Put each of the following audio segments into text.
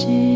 记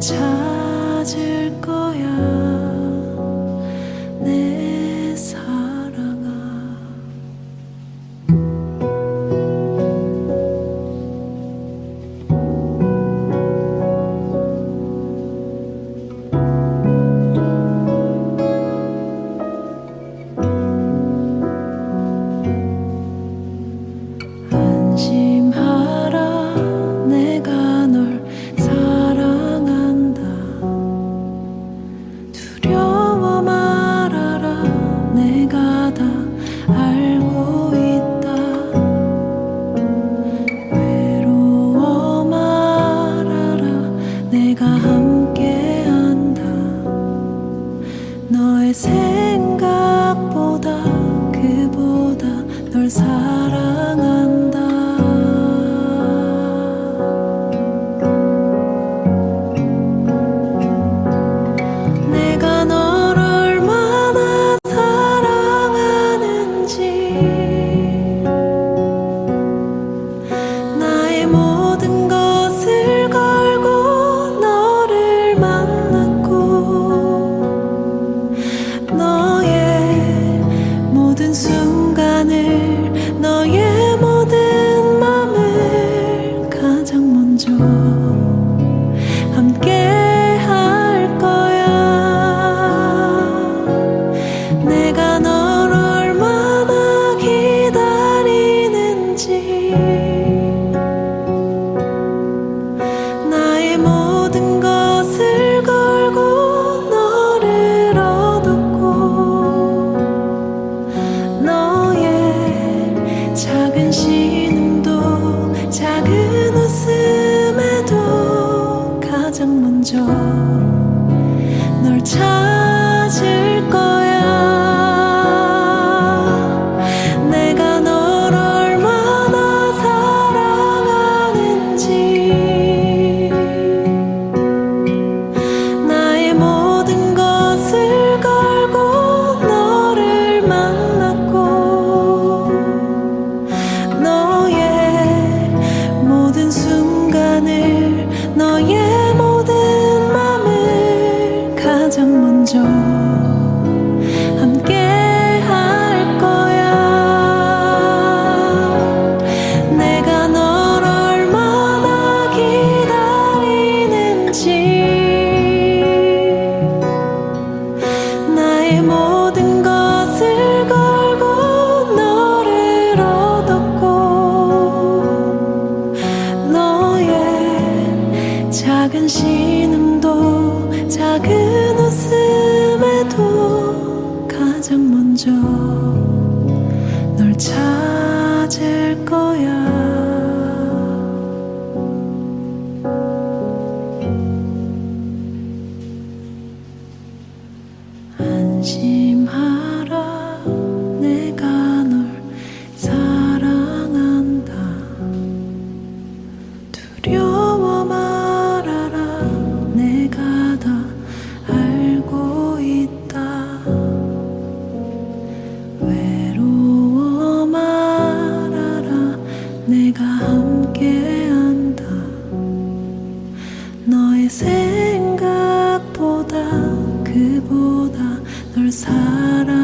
찾을 거야. 함께한다. 너의 생각보다 그보다 널 사랑한다. 可惜。 먼저 널 찾을 거야. 안심하라 내가 널 사랑한다. 두려워. da, da.